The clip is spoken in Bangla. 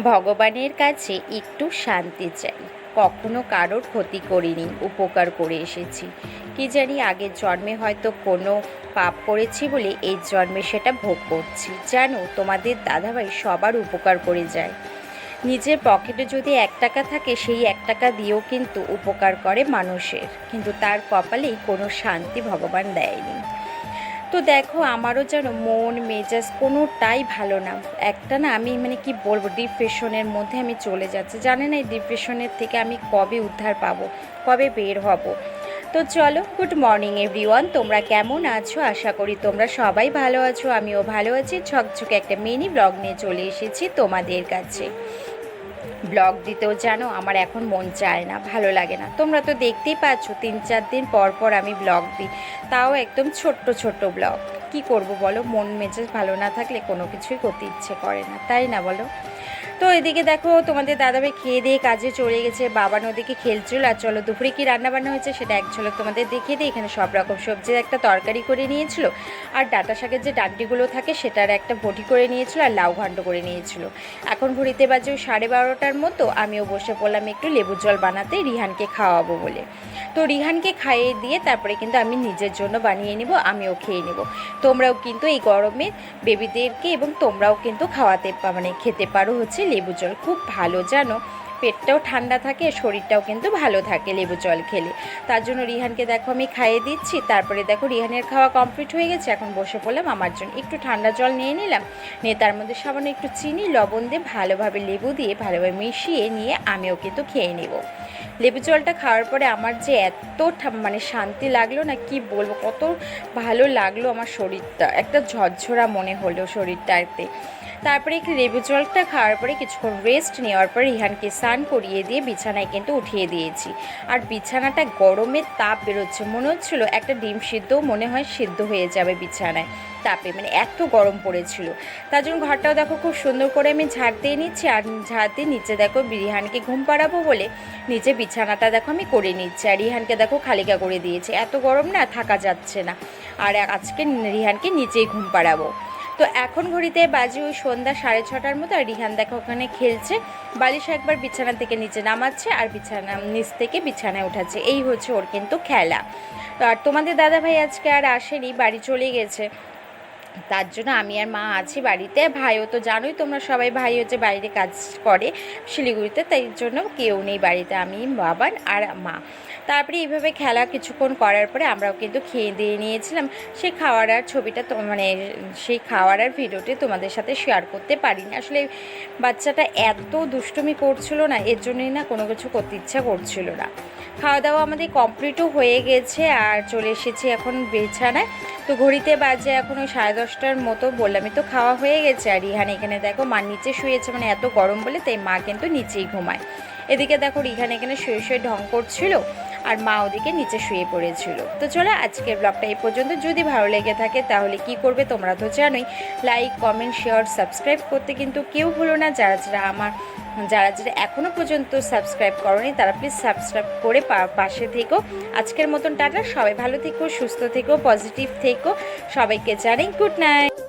ভগবানের কাছে একটু শান্তি চাই। কখনো কারোর ক্ষতি করিনি, উপকার করে এসেছি। কি জানি আগের জন্মে হয়তো কোনো পাপ করেছি বলে এই জন্মে সেটা ভোগ করছি। জানো, তোমাদের দাদাভাই সবার উপকার করে যায়। নিজের পকেটে যদি এক টাকা থাকে, সেই এক টাকা দিয়েও কিন্তু উপকার করে মানুষের। কিন্তু তার কপালেই কোনো শান্তি ভগবান দেয়নি। তো দেখো, আমারও যেন মন, মেজাজ কোনোটাই ভালো না। একটা না আমি মানে কি বলব, ডিপ্রেশনের মধ্যে আমি চলে যাচ্ছি। জানে না এই ডিপ্রেশনের থেকে আমি কবে উদ্ধার পাবো, কবে বের হব। তো চলো, গুড মর্নিং এভরিওয়ান, তোমরা কেমন আছো? আশা করি তোমরা সবাই ভালো আছো, আমিও ভালো আছি। ছকছকে একটা মিনি ব্লগ নিয়ে চলে এসেছি তোমাদের কাছে। ব্লগ দিতেও জানো, আমার এখন মন চায় না, ভালো লাগে না। তোমরা তো দেখতেই পাচ্ছ, তিন চার দিন পর পর আমি ব্লগ দিই। তাও একদম ছোট্ট ছোট্ট ব্লগ। কি করব বলো, মন মেজাজ ভালো না থাকলে কোনো কিছুই করতে ইচ্ছে করে না, তাই না বলো? তো এদিকে দেখো, তোমাদের দাদাভাই খেয়ে দিয়ে কাজে চলে গেছে বাবা নদীকে খেলছিল, আর চলো দুপুরে কি রান্না বান্না হয়েছে সেটা এক ঝলক তোমাদের দেখিয়ে দিই। এখানে সব রকম সবজির একটা তরকারি করে নিয়েছিল, আর ডাটা শাকের যে ডান্ডিগুলো থাকে সেটার একটা বটি করে নিয়েছিল, আর লাউ ঘন্ট করে নিয়েছিল। এখন ঘড়িতে বাজে ওই সাড়ে বারোটার মতো, আমিও বসে পড়লাম একটু লেবুর জল বানাতে, রিহানকে খাওয়াবো বলে। তো রিহানকে খাইয়ে দিয়ে তারপরে কিন্তু আমি নিজের জন্য বানিয়ে নিব, আমিও খেয়ে নেব। তোমরাও কিন্তু এই গরমে, বেবিদেরকে এবং তোমরাও কিন্তু খাওয়াতে মানে খেতে পারো হচ্ছে লেবু জল খুব ভালো, জানো? পেটটাও ঠান্ডা থাকে, শরীরটাও কিন্তু ভালো থাকে লেবু জল খেলে। তার জন্য রিহানকে দেখো আমি খাইয়ে দিচ্ছি, তারপরে দেখো রিহানের খাওয়া কমপ্লিট হয়ে গেছে। এখন বসে পড়লাম, আমার জন্য একটু ঠান্ডা জল নিয়ে নিলাম। নিয়ে তার মধ্যে সামান্য একটু চিনি, লবণ দিয়ে ভালোভাবে লেবু দিয়ে ভালোভাবে মিশিয়ে নিয়ে আমিও কিন্তু খেয়ে নেব। লেবু জলটা খাওয়ার পরে আমার যে এত মানে শান্তি লাগল না, কি বলব? কত ভালো লাগল আমার শরীরটা। একটা ঝরঝরা মনে হলো শরীরটাতে তারপরে একটু লেবু জলটা খাওয়ার পরে কিছুক্ষণ রেস্ট নেওয়ার পর রিহানকে স্নান করিয়ে দিয়ে বিছানায় কিন্তু উঠিয়ে দিয়েছি। আর বিছানাটা গরমে তাপ বেরোচ্ছে। মনে হচ্ছিল একটা ডিম সিদ্ধও মনে হয় সিদ্ধ হয়ে যাবে বিছানায়। তাপে মানে এত গরম পড়েছিল। তার জন্য ঘরটাও দেখো খুব সুন্দর করে আমি ঝাড় দিয়ে নিচ্ছি। আর ঝাড় দিয়ে নিচে দেখো রিহানকে ঘুম পাড়াবো বলে নিচে বিছানাটা দেখো আমি করে নিচ্ছি, আর রিহানকে দেখো খালিকা করে দিয়েছি। এত গরম না, থাকা যাচ্ছে না। আর আজকে রিহানকে নিচেই ঘুম পাড়াবো। তো এখন ঘড়িতে বাজে ওই সন্ধ্যা সাড়ে ছটার মতো, আর রিহান দেখো ওখানে খেলছে। বালিশ একবার বিছানা থেকে নিচে নামাচ্ছে, আর বিছানা, নিচ থেকে বিছানায় উঠাচ্ছে। এই হচ্ছে ওর কিন্তু খেলা। আর তোমাদের দাদা ভাই আজকে আর আসেনি, বাড়ি চলে গেছে। তার জন্য আমি আর মা আছি বাড়িতে। ভাইও তো জানোই, তোমরা সবাই ভাই হচ্ছে বাইরে কাজ করে শিলিগুড়িতে, তাই জন্য কেউ নেই বাড়িতে, আমি বাবান আর মা। তারপরে এইভাবে খেলা কিছুক্ষণ করার পরে আমরাও কিন্তু খেয়ে দিয়ে নিয়েছিলাম। সেই খাওয়ার আর ছবিটা তো মানে সেই খাওয়ার আর ভিডিওটি তোমাদের সাথে শেয়ার করতে পারিনি। আসলে বাচ্চাটা এত দুষ্টুমি করছিল না, এর জন্যই না কোনো কিছু করতে ইচ্ছা করছিল না। খাওয়া দাওয়া আমাদের কমপ্লিটও হয়ে গেছে আর চলে এসেছি এখন বিছানায়। তো ঘড়িতে বাজে এখন ওই সাড়ে দশটার মতো বললামই তো খাওয়া হয়ে গেছে আর রিহান এখানে দেখো মা নিচে শুয়েছে মানে এত গরম বলে, তাই মা কিন্তু নিচেই ঘুমায়। এদিকে দেখো রিহান এখানে শুয়ে শুয়ে ঢং করছিল আর মা ওদিকে নিচে শুয়ে পড়েছিল। তো চলো, আজকের ব্লগটা এই পর্যন্ত। যদি ভালো লেগে থাকে তাহলে কি করবে তোমরা তো জানোই। লাইক কমেন্ট শেয়ার সাবস্ক্রাইব করতে কিন্তু কেউ ভুলো না। যারা যারা আমার, যারা যারা এখনও পর্যন্ত সাবস্ক্রাইব করনি, তারা প্লিজ সাবস্ক্রাইব করে পাশে থেকো। আজকের মতন টাটা। সবাই ভালো থেকো, সুস্থ থেকো পজিটিভ থেকো। সবাইকে জানাই গুড নাইট